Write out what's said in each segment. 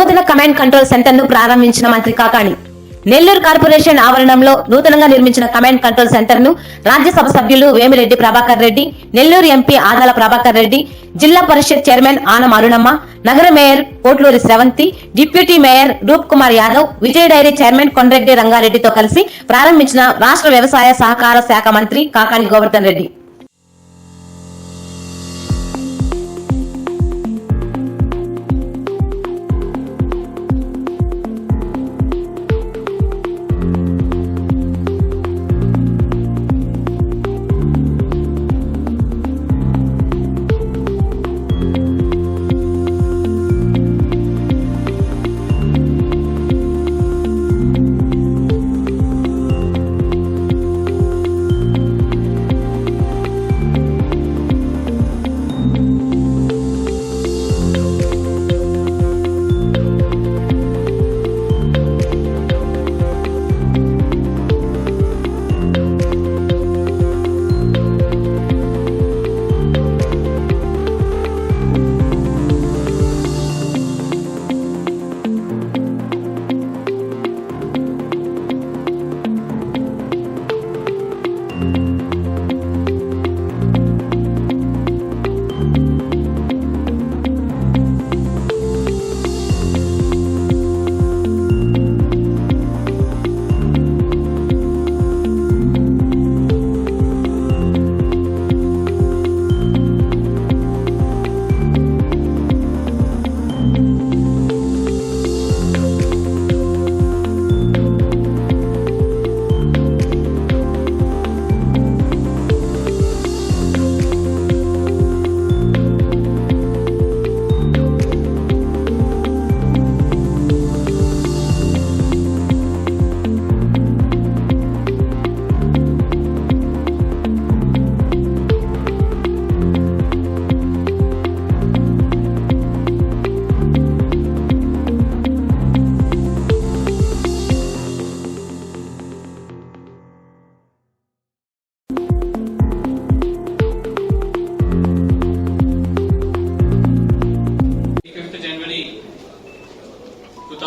నూతన command control సెంటర్ను ప్రారంభించిన మంత్రి కాకాణి. నెల్లూరు కార్పొరేషన్ ఆవరణంలో నూతనంగా నిర్మించిన కమాండ్ కంట్రోల్ సెంటర్ను రాజ్యసభ సభ్యులు వేమిరెడ్డి ప్రభాకర్ రెడ్డి నెల్లూరు ఎంపీ ఆదాల ప్రభాకర్ రెడ్డి జిల్లా పరిషత్ చైర్మన్ ఆనం అరుణమ్మ నగర mayor Kotluri Sravanthi deputy mayor Roop Kumar Yadav Vijaya dairy chairman Kondreddy రంగారెడ్డితో కలిసి ప్రారంభించిన రాష్ట్ర వ్యవసాయ సహకార శాఖ మంత్రి Kakani Govardhan Reddy.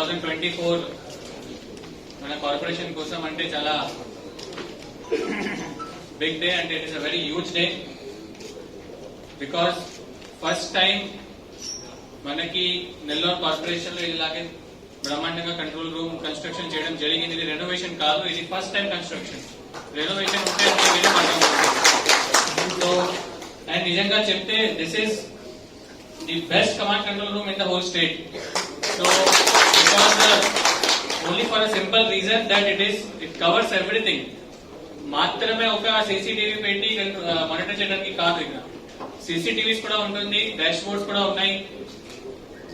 Thousand twenty four మన కార్పొరేషన్ కోసం అంటే చాలా బిగ్ డే అంటే it is a very huge day because first time మనకి నెల్లూరు కార్పొరేషన్లో ఇలాగే బ్రహ్మాండంగా కంట్రోల్ రూమ్ కన్స్ట్రక్షన్ చేయడం జరిగింది. ఇది రెనోవేషన్ కాదు ఇది ఫస్ట్ టైం కన్స్ట్రక్షన్ రెనోవేషన్ ఉంటే సో అండ్ నిజంగా చెప్తే this is the best command control room in the whole state so only for a simple reason that it is, it covers everything. మాత్రమే ఒక సీసీటీవీ పెట్టి monitor చేయడానికి కాదు ఇక్కడ CCTVs కూడా ఉంటుంది డాష్ బోర్డ్స్ కూడా ఉన్నాయి.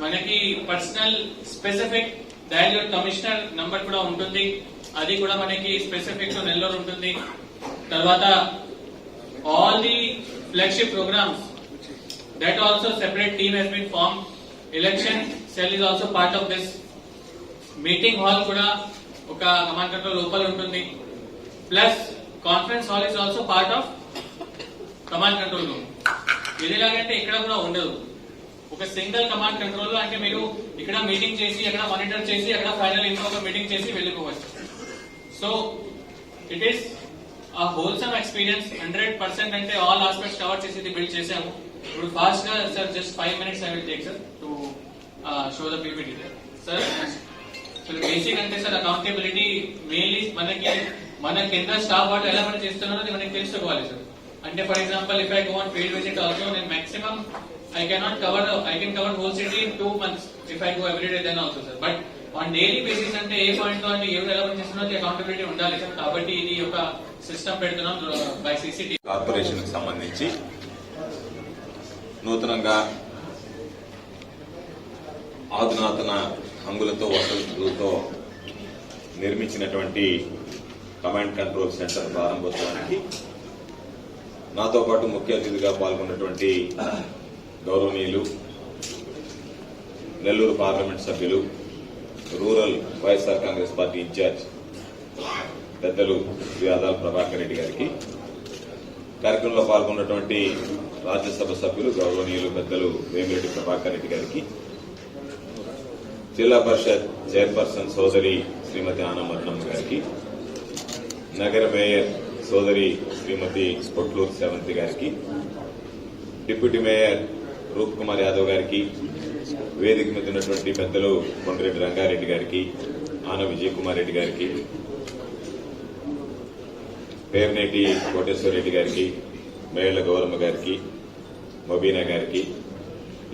మనకి personal specific dial commissioner number కూడా ఉంటుంది. అది కూడా మనకి స్పెసిఫిక్ నెల్లూరు ఉంటుంది. తర్వాత all the flagship programmes that also separate team has been form election cell is also part of this meeting hall కూడా ఒక కమాండ్ కంట్రోల్ లోపల ఉంటుంది. Plus conference hall is also part of command control room ఇది ఎలాగంటే ఇక్కడ కూడా ఉండదు. ఒక సింగిల్ కమాండ్ కంట్రోల్ అంటే మీరు ఇక్కడ మీటింగ్ చేసి అక్కడ మానిటర్ చేసి అక్కడ ఫైనల్ ఇంకొక మీటింగ్ చేసి వెళ్ళిపోవచ్చు. So it is a wholesome experience hundred percent అంటే ఆల్ ఆస్పెక్ట్స్ కవర్ చేసి బిల్డ్ చేసాము ఇప్పుడు ఫాస్ట్గా sir just five minutes I will take sir to show the PPT sir అసలు బేసిక్ అంటే సార్ అకౌంటబిలిటీ మెయిన్లీ మనకి మన కింద స్టాఫ్ వాళ్ళు ఎలా మనం చేస్తున్నారో అది మనకి తెలుసుకోవాలి సార్ అంటే for example if I go on field visit also నేను maximum I cannot cover I can cover whole city in two months if I go every day then also sir but on daily basis అంటే ఏ పాయింట్లో అంటే ఎవరు ఎలా పని చేస్తున్నారో accountability ఉండాలి సార్ కాబట్టి ఇది ఒక సిస్టమ్ పెడుతున్నాం బై సీసీటీ కార్పొరేషన్కి సంబంధించి. నూతనంగా ఆధునాతన హంగులతో వసతులతో నిర్మించినటువంటి కమాండ్ కంట్రోల్ సెంటర్ ప్రారంభోత్సవానికి నాతో పాటు ముఖ్య అతిథిగా పాల్గొన్నటువంటి గౌరవనీయులు నెల్లూరు పార్లమెంట్ సభ్యులు rural YSR Congress party incharge పెద్దలు శ్రీ ప్రభాకర్ రెడ్డి గారికి కార్యక్రమంలో పాల్గొన్నటువంటి రాజ్యసభ సభ్యులు గౌరవనీయులు పెద్దలు వేమిరెడ్డి ప్రభాకర్ రెడ్డి గారికి జిల్లా పరిషత్ చైర్పర్సన్ సోదరి శ్రీమతి ఆనమరణమ్మ గారికి నగర మేయర్ సోదరి శ్రీమతి పొట్లూరు సేవంతి గారికి డిప్యూటీ మేయర్ రూప్ కుమార్ యాదవ్ గారికి వేదిక మీద ఉన్నటువంటి పెద్దలు కొండరెడ్డి రంగారెడ్డి గారికి ఆన విజయ్ కుమార్ రెడ్డి గారికి పేర్నేటి కోటేశ్వర రెడ్డి గారికి మేళ్ళ గౌరమ్మ గారికి మబీనా గారికి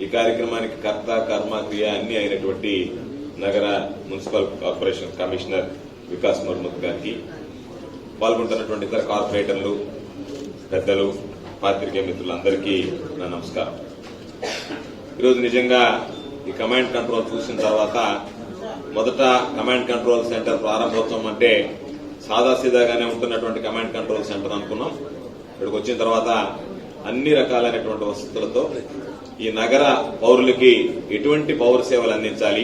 ఈ కార్యక్రమానికి కర్త కర్మ క్రియ అన్ని అయినటువంటి నగర municipal corporation commissioner Vikas Marmat గారికి పాల్గొంటున్నటువంటి ఇతర కార్పొరేటర్లు పెద్దలు పాత్రికేయ మిత్రులందరికీ నా నమస్కారం. ఈరోజు నిజంగా ఈ కమాండ్ కంట్రోల్ చూసిన తర్వాత మొదట కమాండ్ కంట్రోల్ సెంటర్ ప్రారంభోత్సవం అంటే సాదాసీదాగానే ఉంటున్నటువంటి కమాండ్ కంట్రోల్ సెంటర్ అనుకున్నాం. ఇక్కడికి వచ్చిన తర్వాత అన్ని రకాలైనటువంటి వసతులతో ఈ నగర పౌరులకి ఎటువంటి పౌర సేవలు అందించాలి?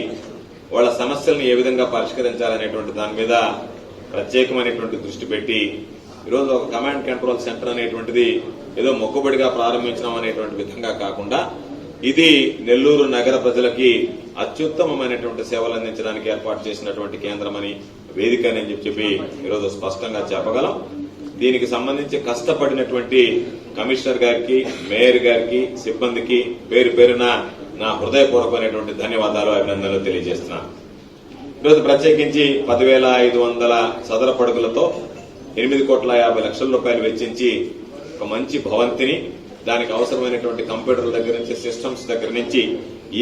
వాళ్ళ సమస్యలను ఏ విధంగా పరిష్కరించాలనేటువంటి దాని మీద ప్రత్యేకమైనటువంటి దృష్టి పెట్టి ఈరోజు ఒక కమాండ్ కంట్రోల్ సెంటర్ అనేటువంటిది ఏదో మొక్కుబడిగా ప్రారంభించడం అనేటువంటి విధంగా కాకుండా ఇది నెల్లూరు నగర ప్రజలకి అత్యుత్తమమైనటువంటి సేవలు అందించడానికి ఏర్పాటు చేసినటువంటి కేంద్రమని వేదిక అని చెప్పి చెప్పి ఈరోజు స్పష్టంగా చెప్పగలం. దీనికి సంబంధించి కష్టపడినటువంటి కమిషనర్ గారికి మేయర్ గారికి సిబ్బందికి పేరు పేరున నా హృదయపూర్వకమైనటువంటి ధన్యవాదాలు అభినందనలు తెలియజేస్తున్నాను ఈరోజు ప్రత్యేకించి పదివేల ఐదు వందల చదర పడుగులతో ఎనిమిది కోట్ల యాభై లక్షల రూపాయలు వెచ్చించి ఒక మంచి భవంతిని దానికి అవసరమైనటువంటి కంప్యూటర్ల దగ్గర నుంచి సిస్టమ్స్ దగ్గర నుంచి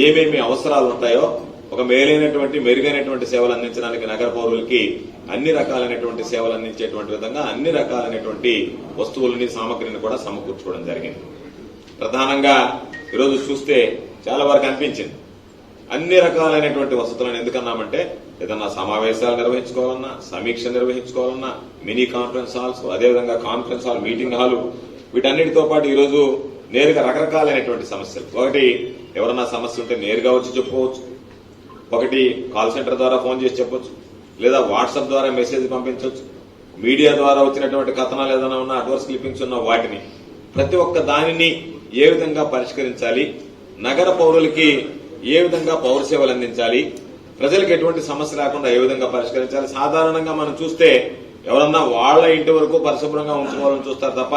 ఏమేమి అవసరాలు ఉంటాయో ఒక మేలైనటువంటి మెరుగైనటువంటి సేవలు అందించడానికి నగర పౌరులకి అన్ని రకాలైనటువంటి సేవలు అందించేటువంటి విధంగా అన్ని రకాలైనటువంటి వస్తువులని సామగ్రిని కూడా సమకూర్చుకోవడం జరిగింది. ప్రధానంగా ఈరోజు చూస్తే చాలా వరకు అనిపించింది. అన్ని రకాలైనటువంటి వసతులను ఎందుకన్నామంటే ఏదన్నా సమావేశాలు నిర్వహించుకోవాలన్నా సమీక్ష నిర్వహించుకోవాలన్నా మినీ కాన్ఫరెన్స్ హాల్స్ అదేవిధంగా కాన్ఫరెన్స్ హాల్ మీటింగ్ హాలు వీటన్నిటితో పాటు ఈరోజు నేరుగా రకరకాలైనటువంటి సమస్యలు. ఒకటి ఎవరన్నా సమస్య ఉంటే నేరుగా వచ్చి చెప్పుకోవచ్చు. ఒకటి కాల్ సెంటర్ ద్వారా ఫోన్ చేసి చెప్పొచ్చు. లేదా వాట్సాప్ ద్వారా మెసేజ్ పంపించవచ్చు మీడియా ద్వారా వచ్చినటువంటి కథనాలు ఏదైనా ఉన్నా అడ్వర్స్ క్లిప్పింగ్స్ ఉన్న వాటిని ప్రతి ఒక్క దానిని ఏ విధంగా పరిష్కరించాలి? నగర పౌరులకి ఏ విధంగా పౌర సేవలు అందించాలి? ప్రజలకు ఎటువంటి సమస్య రాకుండా ఏ విధంగా పరిష్కరించాలి? సాధారణంగా మనం చూస్తే ఎవరన్నా వాళ్ళ ఇంటి వరకు పరిశుభ్రంగా ఉంచుకోవాలని చూస్తారు తప్ప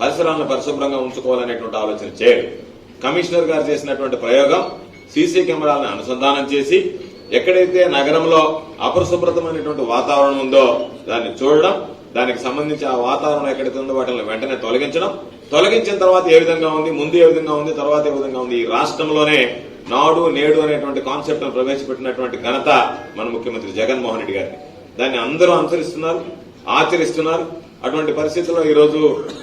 పరిసరాలను పరిశుభ్రంగా ఉంచుకోవాలనేటువంటి ఆలోచన చేయరు. కమిషనర్ గారు చేసినటువంటి ప్రయోగం సీసీ కెమెరాలను అనుసంధానం చేసి ఎక్కడైతే నగరంలో అపరిశుభ్రతమైనటువంటి వాతావరణం ఉందో దాన్ని చూడడం దానికి సంబంధించి ఆ వాతావరణం ఎక్కడైతే ఉందో వాటిని వెంటనే తొలగించడం. తొలగించిన తర్వాత ఏ విధంగా ఉంది ముందు ఏ విధంగా ఉంది తర్వాత ఏ విధంగా ఉంది ఈ రాష్ట్రంలోనే నాడు నేడు అనేటువంటి కాన్సెప్ట్ ప్రవేశపెట్టినటువంటి ఘనత మన ముఖ్యమంత్రి జగన్మోహన్ రెడ్డి గారిని దాన్ని అందరూ అనుసరిస్తున్నారు ఆచరిస్తున్నారు. అటువంటి పరిస్థితుల్లో ఈ రోజు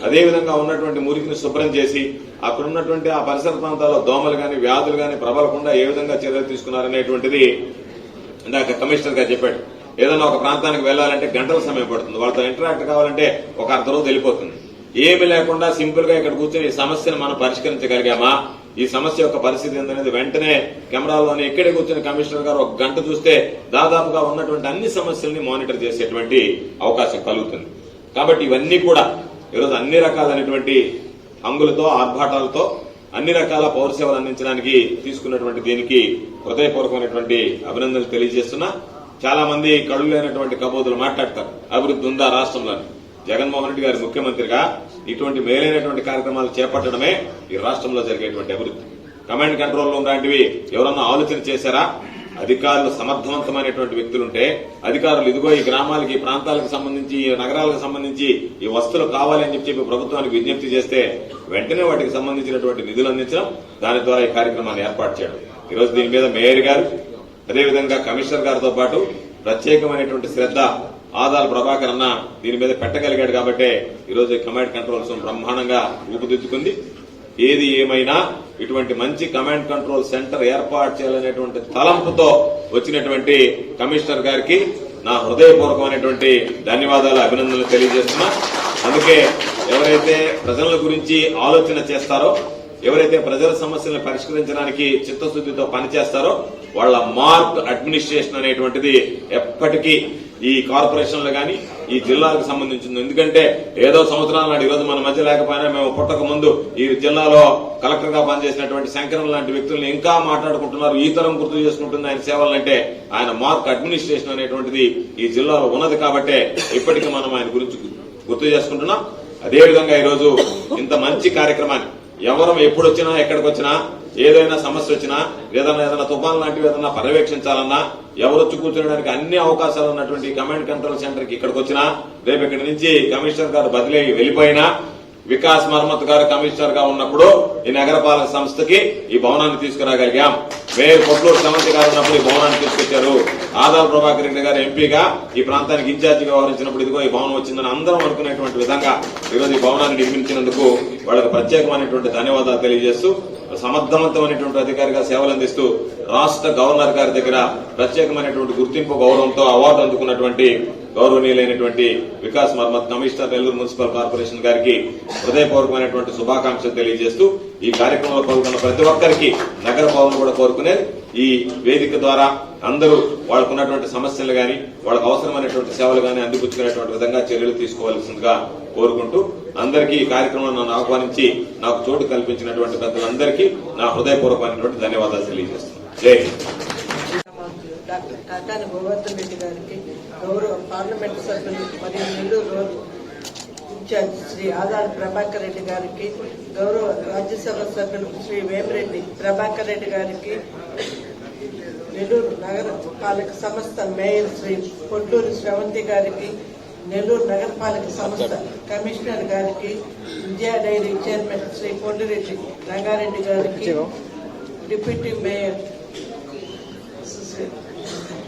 అదే విధంగా ఉన్నటువంటి మురికిని శుభ్రం చేసి అక్కడ ఉన్నటువంటి ఆ పరిసర ప్రాంతాల్లో దోమలు కానీ వ్యాధులు కానీ ప్రబలకుండా ఏ విధంగా చర్యలు తీసుకున్నారనేటువంటిది ఇందాక కమిషనర్ గారు చెప్పాడు. ఏదన్నా ఒక ప్రాంతానికి వెళ్ళాలంటే గంటల సమయం పడుతుంది. వాళ్ళతో ఇంటరాక్ట్ కావాలంటే ఒక అర్ధ రోజు వెళ్ళిపోతుంది. ఏమి లేకుండా సింపుల్గా ఇక్కడ కూర్చొని ఈ సమస్యను మనం పరిష్కరించగలిగామా? ఈ సమస్య యొక్క పరిస్థితి ఏందనేది వెంటనే కెమెరాలోని ఇక్కడే కూర్చొని కమిషనర్ గారు ఒక గంట చూస్తే దాదాపుగా ఉన్నటువంటి అన్ని సమస్యల్ని మానిటర్ చేసేటువంటి అవకాశం కలుగుతుంది. కాబట్టి ఇవన్నీ కూడా ఈరోజు అన్ని రకాలైనటువంటి హంగులతో ఆర్భాటాలతో అన్ని రకాల పౌర సేవలు అందించడానికి తీసుకున్నటువంటి దీనికి హృదయపూర్వకమైనటువంటి అభినందనలు తెలియజేస్తున్నా. చాలా మంది కళ్ళు లేనటువంటి కబోదులు మాట్లాడతారు. అభివృద్ధి ఉందా రాష్ట్రంలోని? జగన్మోహన్ రెడ్డి గారి ముఖ్యమంత్రిగా ఇటువంటి మేలైనటువంటి కార్యక్రమాలు చేపట్టడమే ఈ రాష్ట్రంలో జరిగేటువంటి అభివృద్ధి. కమాండ్ కంట్రోల్ రూమ్ లాంటివి ఎవరన్నా ఆలోచన చేశారా? అధికారులు సమర్థవంతమైనటువంటి వ్యక్తులుంటే అధికారులు ఇదిగో ఈ గ్రామాలకి ఈ ప్రాంతాలకు సంబంధించి ఈ నగరాలకు సంబంధించి ఈ వస్తువులు కావాలని చెప్పి చెప్పి ప్రభుత్వానికి విజ్ఞప్తి చేస్తే వెంటనే వాటికి సంబంధించినటువంటి నిధులు అందించడం దాని ద్వారా ఈ కార్యక్రమాన్ని ఏర్పాటు చేయడం. ఈరోజు దీని మీద మేయర్ గారు అదేవిధంగా కమిషనర్ గారితో పాటు ప్రత్యేకమైనటువంటి శ్రద్ధ ఆదాలు ప్రభాకర్ అన్న దీని మీద పెట్టగలిగాడు కాబట్టి ఈరోజు ఈ కమాండ్ కంట్రోల్స్ బ్రహ్మాండంగా రూపుదిద్దుకుంది ఏది ఏమైనా ఇటువంటి మంచి కమాండ్ కంట్రోల్ సెంటర్ ఏర్పాటు చేయాలనేటువంటి తలంపుతో వచ్చినటువంటి కమిషనర్ గారికి నా హృదయపూర్వకమైనటువంటి ధన్యవాదాలు అభినందనలు తెలియజేస్తున్నా. అందుకే ఎవరైతే ప్రజల గురించి ఆలోచన చేస్తారో ఎవరైతే ప్రజల సమస్యలను పరిష్కరించడానికి చిత్తశుద్ధితో పనిచేస్తారో వాళ్ళ మార్క్ అడ్మినిస్ట్రేషన్ అనేటువంటిది ఎప్పటికీ ఈ కార్పొరేషన్లు కానీ ఈ జిల్లాకు సంబంధించింది. ఎందుకంటే ఏదో సంవత్సరాల నాడు ఈరోజు రోజు మన మధ్య లేకపోయినా మేము పుట్టక ముందు ఈ జిల్లాలో కలెక్టర్గా పనిచేసినటువంటి శంకరం లాంటి వ్యక్తులను ఇంకా మాట్లాడుకుంటున్నారు. ఈ తరం గుర్తు చేసుకుంటుంది ఆయన సేవలంటే ఆయన మార్క్ అడ్మినిస్ట్రేషన్ అనేటువంటిది ఈ జిల్లాలో ఉన్నది కాబట్టే ఇప్పటికీ మనం ఆయన గురించి గుర్తు చేసుకుంటున్నాం. అదేవిధంగా ఈరోజు ఇంత మంచి కార్యక్రమాన్ని ఎవరు ఎప్పుడు వచ్చినా ఎక్కడికి వచ్చినా ఏదైనా సమస్య వచ్చినా ఏదైనా ఏదైనా తుఫాన్ లాంటివి ఏదైనా పర్యవేక్షించాలన్నా ఎవరొచ్చి వచ్చి కూర్చోడానికి అన్ని అవకాశాలు ఉన్నటువంటి కమాండ్ కంట్రోల్ సెంటర్కి ఇక్కడికి వచ్చినా రేపు ఇక్కడి నుంచి కమిషనర్ గారు బదిలీ అయ్యి వెళ్ళిపోయినా వికాస్ మర్మత్ గారు కమిషనర్గా ఉన్నప్పుడు ఈ నగరపాలక సంస్థకి ఈ భవనాన్ని తీసుకురాగలిగాం. మేయర్ కొట్లూరు సమంతి గారు ఉన్నప్పుడు ఈ భవనాన్ని తీసుకొచ్చారు. ఆదాల్ ప్రభాకర్ రెడ్డి గారు ఎంపీగా ఈ ప్రాంతానికి ఇన్ఛార్జిగా వ్యవహరించినప్పుడు ఇదిగో ఈ భవనం వచ్చిందని అందరం అనుకునేటువంటి విధంగా ఈరోజు ఈ భవనాన్ని నిర్మించినందుకు వాళ్ళకి ప్రత్యేకమైనటువంటి ధన్యవాదాలు తెలియజేస్తూ సమర్థవంతమైనటువంటి అధికారిగా సేవలు అందిస్తూ రాష్ట్ర గవర్నర్ గారి దగ్గర ప్రత్యేకమైనటువంటి గుర్తింపు గౌరవంతో అవార్డు అందుకున్నటువంటి గౌరవనీయులైనటువంటి Vikas Marmat commissioner Nellore municipal corporation గారికి హృదయపూర్వకమైనటువంటి శుభాకాంక్షలు తెలియజేస్తూ ఈ కార్యక్రమంలో పాల్గొన్న ప్రతి ఒక్కరికి నగర పౌరులు కూడా కోరుకునేది. ఈ వేదిక ద్వారా అందరూ వాళ్ళకున్నటువంటి సమస్యలు గాని వాళ్ళకు అవసరమైనటువంటి సేవలు గాని అందిపుచ్చుకునేటువంటి విధంగా చర్యలు తీసుకోవాల్సిందిగా కోరుకుంటూ అందరికీ ఈ కార్యక్రమంలో నన్ను ఆహ్వానించి నాకు చోటు కల్పించినటువంటి పెద్దలందరికీ నా హృదయపూర్వకమైనటువంటి ధన్యవాదాలు తెలియజేస్తున్నాను. జై డాక్టర్ కాకాని గోవర్ధన్ రెడ్డి గారికి గౌరవ పార్లమెంట్ సభ్యులు మరియు నెల్లూరు ఇన్ఛార్జ్ శ్రీ ఆదార్ ప్రభాకర్ రెడ్డి గారికి గౌరవ రాజ్యసభ సభ్యులు శ్రీ వేమిరెడ్డి ప్రభాకర్ రెడ్డి గారికి నెల్లూరు నగర పాలక సంస్థ మేయర్ శ్రీ పొట్టూరు శ్రవంతి గారికి నెల్లూరు నగరపాలక సంస్థ కమిషనర్ గారికి విజయ డైరీ చైర్మన్ శ్రీ పొండిరెడ్డి రంగారెడ్డి గారికి డిప్యూటీ మేయర్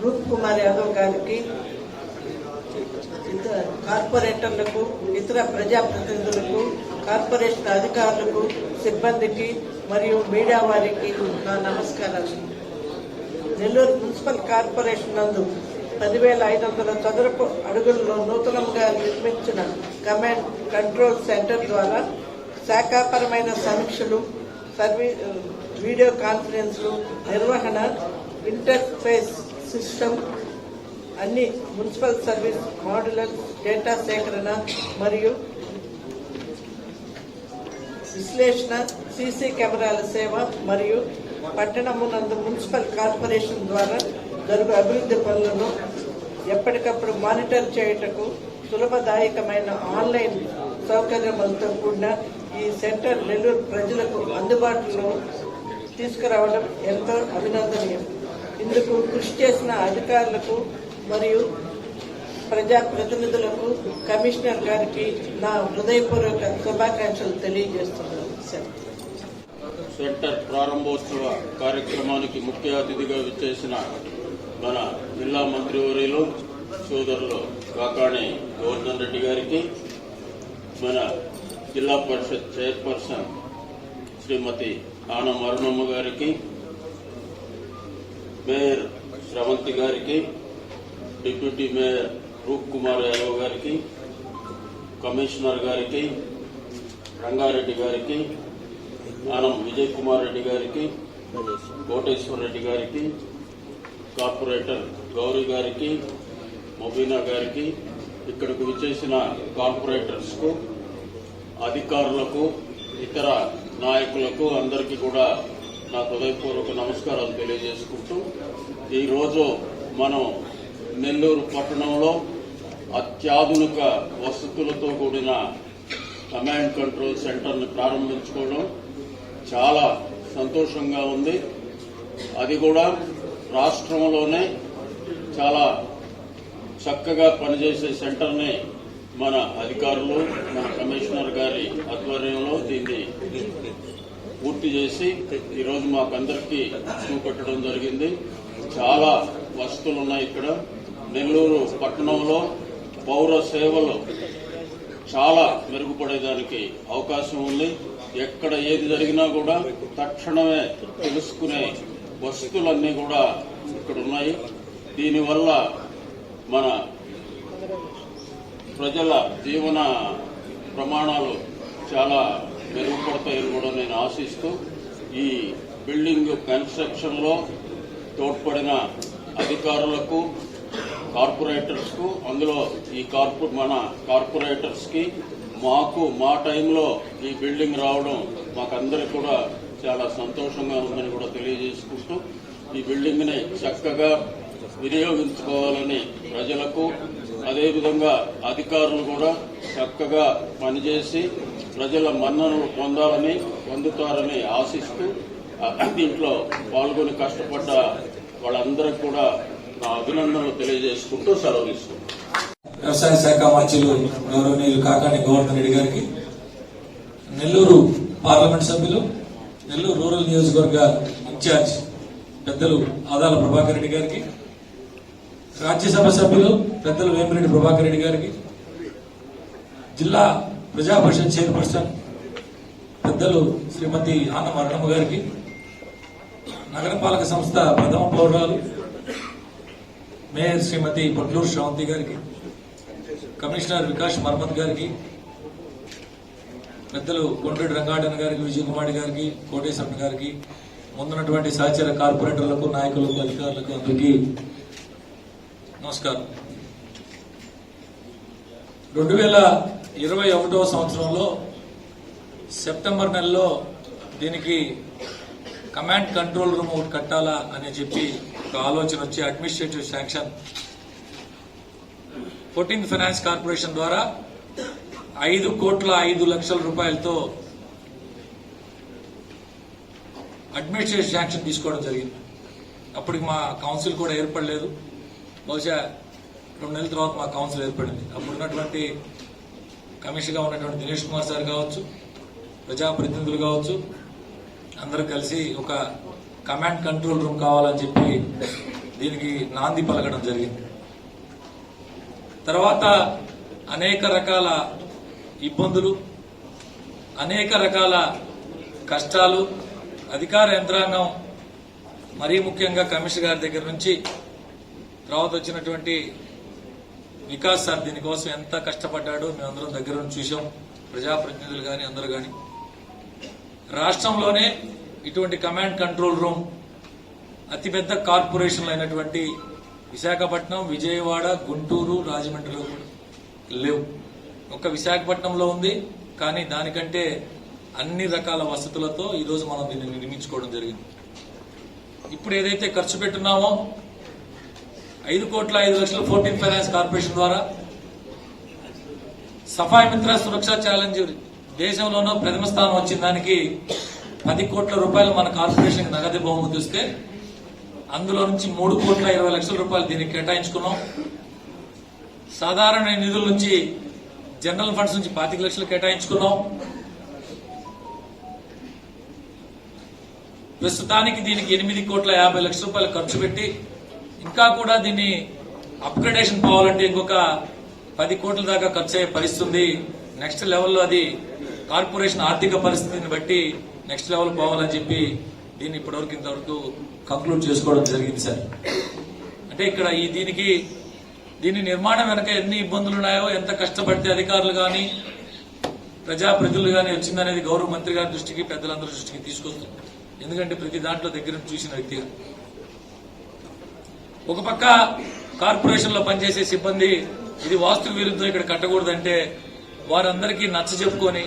రూప్ కుమార్ యాదవ్ గారికి కార్పొరేటర్లకు ఇతర ప్రజాప్రతినిధులకు కార్పొరేషన్ అధికారులకు సిబ్బందికి మరియు మీడియా వారికి నా నమస్కారాలు. నెల్లూరు మున్సిపల్ కార్పొరేషన్ నందు పదివేల ఐదు వందల చదరపు అడుగుల్లో నూతనంగా నిర్మించిన కమాండ్ కంట్రోల్ సెంటర్ ద్వారా శాఖాపరమైన సమీక్షలు సర్వీ వీడియో కాన్ఫరెన్స్లు నిర్వహణ ఇంటర్ఫేస్ సిస్టమ్ అన్ని మున్సిపల్ సర్వీస్ మోడ్యులర్ డేటా సేకరణ మరియు విశ్లేషణ సీసీ కెమెరాల సేవ మరియు పట్టణమునందు మున్సిపల్ కార్పొరేషన్ ద్వారా జరుగు అభివృద్ధి పనులను ఎప్పటికప్పుడు మానిటర్ చేయుటకు సులభదాయకమైన ఆన్లైన్ సౌకర్యములతో కూడిన ఈ సెంటర్ నెల్లూరు ప్రజలకు అందుబాటులో తీసుకురావడం ఎంతో అభినందనీయం. ఇందుకు కృషి చేసిన అధికారులకు మరియు ప్రజా ప్రతినిధులకు కమిషనర్ గారికి నా హృదయపూర్వక శుభాకాంక్షలు తెలియజేస్తున్నాను సార్. సెంటర్ ప్రారంభోత్సవ కార్యక్రమానికి ముఖ్య అతిథిగా విచ్చేసిన మన జిల్లా మంత్రివర్యులు సోదరులు కాకాణి గోవర్ధన్ రెడ్డి గారికి మన జిల్లా పరిషత్ చైర్పర్సన్ శ్రీమతి ఆనం అరుణమ్మ గారికి మేయర్ శ్రవంతి గారికి డిప్యూటీ మేయర్ రూప్ కుమార్ యాదవ్ గారికి కమిషనర్ గారికి రంగారెడ్డి గారికి ఆనం విజయ్ కుమార్ రెడ్డి గారికి కోటేశ్వర రెడ్డి గారికి కార్పొరేటర్ గౌరీ గారికి మొబీనా గారికి ఇక్కడికి విచ్చేసిన కార్పొరేటర్స్కు అధికారులకు ఇతర నాయకులకు అందరికీ కూడా నా హృదయపూర్వక నమస్కారాలు తెలియజేసుకుంటూ ఈరోజు మనం నెల్లూరు పట్టణంలో అత్యాధునిక వసతులతో కూడిన కమాండ్ కంట్రోల్ సెంటర్ని ప్రారంభించుకోవడం చాలా సంతోషంగా ఉంది. అది కూడా రాష్ట్రంలోనే చాలా చక్కగా పనిచేసే సెంటర్ని మన అధికారులు మన కమిషనర్ గారి ఆధ్వర్యంలో దీన్ని పూర్తి చేసి ఈరోజు మాకందరికీ చూపెట్టడం జరిగింది. చాలా వసతులు ఉన్నాయి ఇక్కడ. నెల్లూరు పట్టణంలో పౌర సేవలు చాలా మెరుగుపడేదానికి అవకాశం ఉంది. ఎక్కడ ఏది జరిగినా కూడా తక్షణమే తెలుసుకునే వసతులన్నీ కూడా ఇక్కడ ఉన్నాయి. దీనివల్ల మన ప్రజల జీవన ప్రమాణాలు చాలా మెరుగుపడతాయని కూడా నేను ఆశిస్తూ ఈ బిల్డింగ్ కన్స్ట్రక్షన్లో తోడ్పడిన అధికారులకు కార్పొరేటర్స్కు అందులో ఈ కార్పొ మన కార్పొరేటర్స్కి మాకు మా టైంలో ఈ బిల్డింగ్ రావడం మాకందరికి కూడా చాలా సంతోషంగా ఉందని కూడా తెలియజేసుకుంటూ ఈ బిల్డింగ్ని చక్కగా వినియోగించుకోవాలని ప్రజలకు అదేవిధంగా అధికారులు కూడా చక్కగా పనిచేసి ప్రజల మన్ననలు పొందాలని పొందుతారని ఆశిస్తూ దీంట్లో పాల్గొని కష్టపడ్డ వాళ్ళందరికీ కూడా నా అభినందనలు తెలియజేసుకుంటూ సెలవు తీసుకుంటాను వ్యవసాయ శాఖ మంత్రులు గౌరవనీయులు కాకాని గోవర్ధన్ రెడ్డి గారికి నెల్లూరు పార్లమెంట్ సభ్యులు నెల్లూరు రూరల్ నియోజకవర్గ ఇన్ఛార్జ్ పెద్దలు ఆదాల ప్రభాకర్ రెడ్డి గారికి రాజ్యసభ సభ్యులు పెద్దలు వేమిరెడ్డి ప్రభాకర్ రెడ్డి గారికి జిల్లా ప్రజా పరిషత్ చైర్పర్సన్ పెద్దలు శ్రీమతి ఆన మరణమ్మ గారికి నగరపాలక సంస్థ ప్రథమ పౌరాలు మేయర్ శ్రీమతి పొట్లూరు శ్రావంతి గారికి కమిషనర్ వికాస్ మర్మత్ గారికి పెద్దలు కొండ్రెడ్డి రంగాడన్ గారికి విజయకుమారి గారికి కోటేశ్వర గారికి ముందున్నటువంటి సహచర కార్పొరేటర్లకు నాయకులకు అధికారులకు అందరికీ నమస్కారం. రెండు వేల ఇరవై ఒకటవ సంవత్సరంలో సెప్టెంబర్ నెలలో దీనికి కమాండ్ కంట్రోల్ రూమ్ ఒకటి కట్టాలా అని చెప్పి ఒక ఆలోచన వచ్చి administrative sanction fourteen finance corporation ద్వారా ఐదు కోట్ల ఐదు లక్షల రూపాయలతో అడ్మినిస్ట్రేటివ్ శాంక్షన్ తీసుకోవడం జరిగింది. అప్పటికి మా కౌన్సిల్ కూడా ఏర్పడలేదు. బహుశా రెండు నెలల తర్వాత మా కౌన్సిల్ ఏర్పడింది. అప్పుడు ఉన్నటువంటి కమిషన్గా ఉన్నటువంటి దినేష్ కుమార్ సార్ కావచ్చు ప్రజాప్రతినిధులు కావచ్చు అందరూ కలిసి ఒక కమాండ్ కంట్రోల్ రూమ్ కావాలని చెప్పి దీనికి నాంది పలకడం జరిగింది. తర్వాత అనేక రకాల ఇబ్బందులు అనేక రకాల కష్టాలు అధికార యంత్రాంగం మరీ ముఖ్యంగా కమిషనర్ గారి దగ్గర నుంచి తర్వాత వచ్చినటువంటి వికాస్ సార్ దీనికోసం ఎంత కష్టపడ్డాడో మేమందరం దగ్గర నుంచి చూసాం ప్రజాప్రతినిధులు కానీ అందరూ కానీ రాష్ట్రంలోనే ఇటువంటి కమాండ్ కంట్రోల్ రూమ్ అతిపెద్ద కార్పొరేషన్లు అయినటువంటి విశాఖపట్నం విజయవాడ గుంటూరు రాజమండ్రిలో లేవు. ఒక విశాఖపట్నంలో ఉంది కానీ దానికంటే అన్ని రకాల వసతులతో ఈరోజు మనం దీన్ని నిర్మించుకోవడం జరిగింది. ఇప్పుడు ఏదైతే ఖర్చు పెట్టున్నామో ఐదు కోట్ల ఐదు లక్షల ఫోర్టీన్ ఫైనాన్స్ కార్పొరేషన్ ద్వారా సఫాయి మిత్ర సురక్ష ఛాలెంజ్ దేశంలోనూ ప్రథమ స్థానం వచ్చిన దానికి పది కోట్ల రూపాయలు మన కార్పొరేషన్ నగదు బహుమతి ఇస్తే అందులో నుంచి మూడు కోట్ల ఇరవై లక్షల రూపాయలు దీనికి కేటాయించుకున్నాం. సాధారణ నిధుల నుంచి జనరల్ ఫండ్స్ నుంచి పాతిక లక్షలు కేటాయించుకున్నాం. ప్రస్తుతానికి దీనికి ఎనిమిది కోట్ల యాభై లక్షల రూపాయలు ఖర్చు పెట్టి ఇంకా కూడా దీన్ని అప్గ్రేడేషన్ పోవాలంటే ఇంకొక పది కోట్ల దాకా ఖర్చు అయ్యే పరిస్థితి నెక్స్ట్ లెవెల్లో అది కార్పొరేషన్ ఆర్థిక పరిస్థితిని బట్టి నెక్స్ట్ లెవెల్ పోవాలని చెప్పి దీన్ని ఇప్పటివరకు ఇంతవరకు కంక్లూడ్ చేసుకోవడం జరిగింది సార్. అంటే ఇక్కడ ఈ దీనికి దీని నిర్మాణం వెనక ఎన్ని ఇబ్బందులు ఉన్నాయో ఎంత కష్టపడితే అధికారులు కానీ ప్రజాప్రతినిధులు కానీ వచ్చిందనేది గౌరవ మంత్రి గారి దృష్టికి పెద్దలందరి దృష్టికి తీసుకొస్తాం ఎందుకంటే ప్రతి దాంట్లో దగ్గర నుంచి చూసిన వ్యక్తిగా. ఒక పక్క కార్పొరేషన్లో పనిచేసే సిబ్బంది ఇది వాస్తు విరుద్ధం ఇక్కడ కట్టకూడదంటే వారందరికీ నచ్చ చెప్పుకొని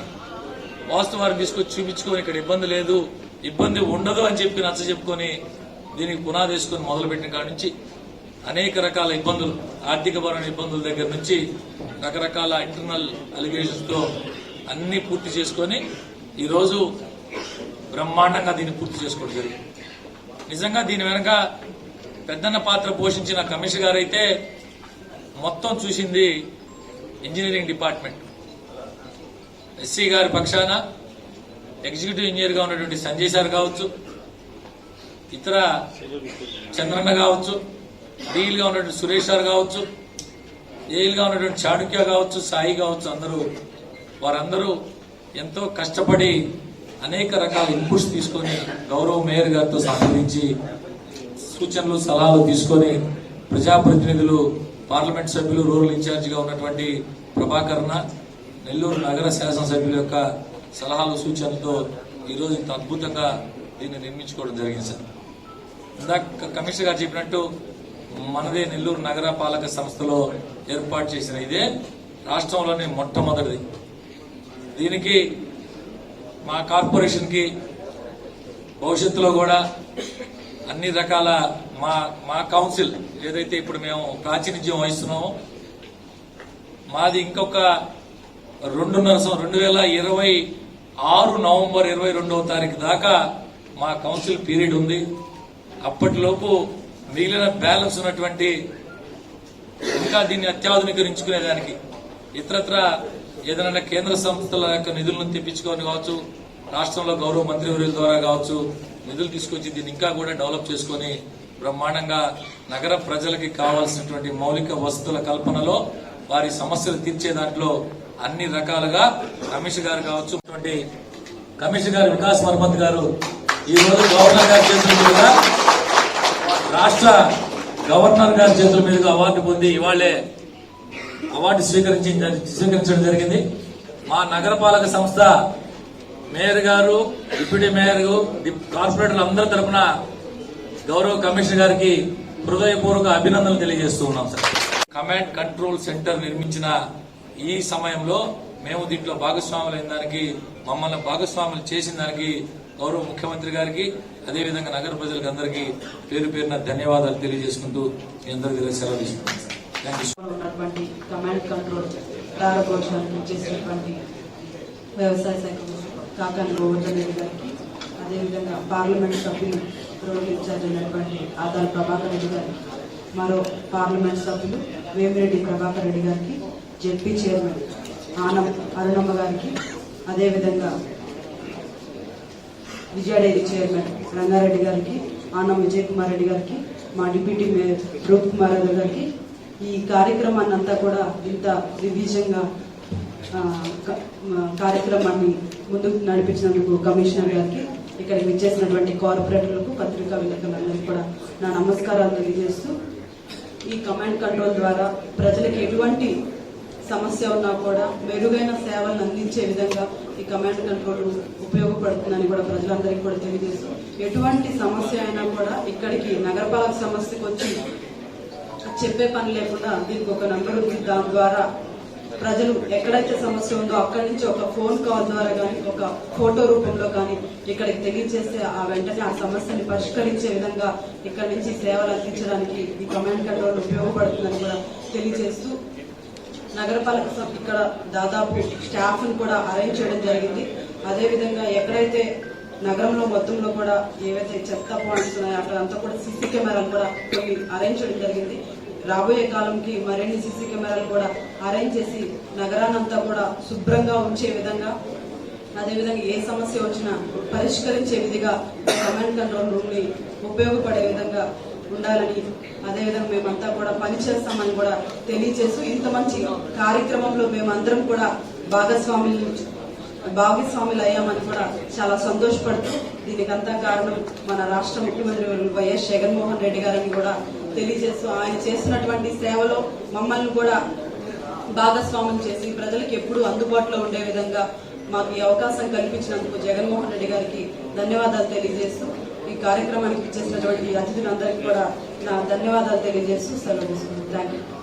వాస్తవాన్ని తీసుకొచ్చి చూపించుకొని ఇక్కడ ఇబ్బంది లేదు ఇబ్బంది ఉండదు అని చెప్పి నచ్చ చెప్పుకొని దీనికి పునాది వేసుకొని మొదలుపెట్టిన కాడి నుంచి అనేక రకాల ఇబ్బందులు ఆర్థికపరమైన ఇబ్బందుల దగ్గర నుంచి రకరకాల ఇంటర్నల్ అలిగేషన్స్తో అన్నీ అన్ని పూర్తి చేసుకొని ఈరోజు బ్రహ్మాండంగా దీన్ని పూర్తి చేసుకోవడం జరిగింది. నిజంగా దీని వెనక పెద్దన్న పాత్ర పోషించిన కమిషనర్ గారైతే మొత్తం చూసింది ఇంజనీరింగ్ డిపార్ట్మెంట్ ఎస్సీ గారి పక్షాన ఎగ్జిక్యూటివ్ ఇంజనీర్గా ఉన్నటువంటి సంజయ్ సార్ కావచ్చు ఇతర చంద్రన్న కావచ్చు డీల్గా ఉన్నటువంటి సురేష్ సార్ కావచ్చు ఏఈల్గా ఉన్నటువంటి చాణుక్య కావచ్చు సాయి కావచ్చు అందరూ వారందరూ ఎంతో కష్టపడి అనేక రకాల ఇన్పుట్స్ తీసుకొని గౌరవ మేయర్ గారితో సంప్రదించి సూచనలు సలహాలు తీసుకొని ప్రజాప్రతినిధులు పార్లమెంట్ సభ్యులు రూరల్ ఇన్ఛార్జిగా ఉన్నటువంటి ప్రభాకర్ణ నెల్లూరు నగర శాసనసభ్యుల యొక్క సలహాలు సూచనలతో ఈరోజు ఇంత అద్భుతంగా దీన్ని నిర్మించుకోవడం జరిగింది సార్. ఇందాక కమిషనర్ గారు చెప్పినట్టు మనదే నెల్లూరు నగర పాలక సంస్థలో ఏర్పాటు చేసిన ఇదే రాష్ట్రంలోనే మొట్టమొదటిది. దీనికి మా కార్పొరేషన్కి భవిష్యత్తులో కూడా అన్ని రకాల మా మా కౌన్సిల్ ఏదైతే ఇప్పుడు మేము ప్రాతినిధ్యం వహిస్తున్నామో మాది ఇంకొక రెండున్నర రెండు వేల ఇరవై ఆరు నవంబర్ ఇరవై రెండవ తారీఖు దాకా మా కౌన్సిల్ పీరియడ్ ఉంది. అప్పటిలోపు మిగిలిన బ్యాలెన్స్ ఉన్నటువంటి ఇంకా దీన్ని అత్యాధునీకరించుకునేదానికి ఇతరత్ర ఏదైనా కేంద్ర సంస్థల యొక్క నిధులను తెప్పించుకొని కావచ్చు రాష్ట్రంలో గౌరవ మంత్రివర్యుల ద్వారా కావచ్చు నిధులు తీసుకొచ్చి దీన్ని ఇంకా కూడా డెవలప్ చేసుకొని బ్రహ్మాండంగా నగర ప్రజలకి కావాల్సినటువంటి మౌలిక వసతుల కల్పనలో వారి సమస్యలు తీర్చే దాంట్లో అన్ని రకాలుగా కమిషన్ గారు కావచ్చు కమిషన్ గారు వికాస్ మర్మత్ గారు ఈ రోజు గవర్నర్ గారి చేతుల మీదుగా రాష్ట్ర గవర్నర్ గారి చేతుల మీదుగా అవార్డు పొంది ఇవాళే అవార్డు స్వీకరించి స్వీకరించడం జరిగింది. మా నగరపాలక సంస్థ మేయర్ గారు డిప్యూటీ మేయర్ కార్పొరేటర్లు అందరి తరఫున గౌరవ కమిషనర్ గారికి హృదయపూర్వక అభినందనలు తెలియజేస్తూ ఉన్నాం సార్. కమాండ్ కంట్రోల్ సెంటర్ నిర్మించిన ఈ సమయంలో మేము దీంట్లో భాగస్వాములైన దానికి మమ్మల్ని భాగస్వాములు చేసిన దానికి గౌరవ ముఖ్యమంత్రి గారికి అదేవిధంగా నగర ప్రజలకు అందరికీ పేరు పేరున ధన్యవాదాలు తెలియజేసుకుంటూ మీ అందరి దగ్గర సెలవు కమాండ్ కంట్రోల్ ప్రారంభోత్సవాన్ని చేసినటువంటి వ్యవసాయ శాఖ కాకాని గోవర్ధన్ రెడ్డి గారికి అదేవిధంగా పార్లమెంట్ సభ్యులు రోడ్ ఇన్ఛార్జ్ అయినటువంటి ఆదాల ప్రభాకర్ రెడ్డి గారికి మరో పార్లమెంట్ సభ్యులు వేమిరెడ్డి ప్రభాకర్ రెడ్డి గారికి జెడ్పీ చైర్మన్ ఆనం అరుణమ్మ గారికి అదేవిధంగా విజయ చైర్మన్ రంగారెడ్డి గారికి ఆనం విజయ్ కుమార్ రెడ్డి గారికి మా డిప్యూటీ మేయర్ రూప్ కుమార్ యాదవ్ గారికి ఈ కార్యక్రమాన్ని అంతా కూడా ఇంత దివ్యంగా కార్యక్రమాన్ని ముందుకు నడిపించినందుకు కమిషనర్ గారికి ఇక్కడికి విచ్చేసినటువంటి కార్పొరేటర్లకు పత్రికా విలేకరులందరికీ కూడా నా నమస్కారాలు తెలియజేస్తూ ఈ కమాండ్ కంట్రోల్ ద్వారా ప్రజలకు ఎటువంటి సమస్య ఉన్నా కూడా మెరుగైన సేవలను అందించే విధంగా ఈ కమాండ్ కంట్రోల్ ఉపయోగపడుతుందని కూడా ప్రజలందరికీ కూడా తెలియజేస్తాం ఎటువంటి సమస్య అయినా కూడా ఇక్కడికి నగరపాలక సమస్యకు వచ్చి చెప్పే పని లేకుండా దీనికి ఒక నంబర్ ఉంది. దాని ద్వారా ప్రజలు ఎక్కడైతే సమస్య ఉందో అక్కడి నుంచి ఒక ఫోన్ కాల్ ద్వారా కానీ ఒక ఫోటో రూపంలో కానీ ఇక్కడికి తెలియజేస్తే ఆ వెంటనే ఆ సమస్యని పరిష్కరించే విధంగా ఇక్కడి నుంచి సేవలు అందించడానికి ఈ కమాండ్ కంట్రోల్ ఉపయోగపడుతుందని కూడా తెలియజేస్తూ నగరపాలక సంస్థ ఇక్కడ దాదాపు స్టాఫ్ను కూడా అరేంజ్ చేయడం జరిగింది. అదేవిధంగా ఎక్కడైతే నగరంలో మొత్తంలో కూడా ఏవైతే చెత్త పాయింట్స్ ఉన్నాయో అక్కడ అంతా కూడా సీసీ కెమెరాలు కూడా కొన్ని అరేంజ్ చేయడం జరిగింది. రాబోయే కాలంకి మరిన్ని సీసీ కెమెరాలు కూడా అరేంజ్ చేసి నగరాన్నంతా కూడా శుభ్రంగా ఉంచే విధంగా అదేవిధంగా ఏ సమస్య వచ్చినా పరిష్కరించే విధిగా కమాండ్ కంట్రోల్ రూమ్ని ఉపయోగపడే విధంగా ఉండాలని అదేవిధంగా మేమంతా కూడా పనిచేస్తామని కూడా తెలియజేస్తూ ఇంత మంచి కార్యక్రమంలో మేమందరం కూడా భాగస్వాములు భాగస్వాములు అయ్యామని కూడా చాలా సంతోషపడుతూ దీనికంతా కారణం మన రాష్ట్ర ముఖ్యమంత్రి వైఎస్ జగన్మోహన్ రెడ్డి గారిని కూడా తెలియజేస్తూ ఆయన చేసినటువంటి సేవలో మమ్మల్ని కూడా భాగస్వామ్యం చేసి ప్రజలకు ఎప్పుడూ అందుబాటులో ఉండే విధంగా మాకు ఈ అవకాశం కల్పించినందుకు జగన్మోహన్ రెడ్డి గారికి ధన్యవాదాలు తెలియజేస్తూ కార్యక్రమానికి చేసినటువంటి అతిథులందరికీ కూడా నా ధన్యవాదాలు తెలియజేస్తూ సెలవు తీసుకుంటాను థ్యాంక్ యూ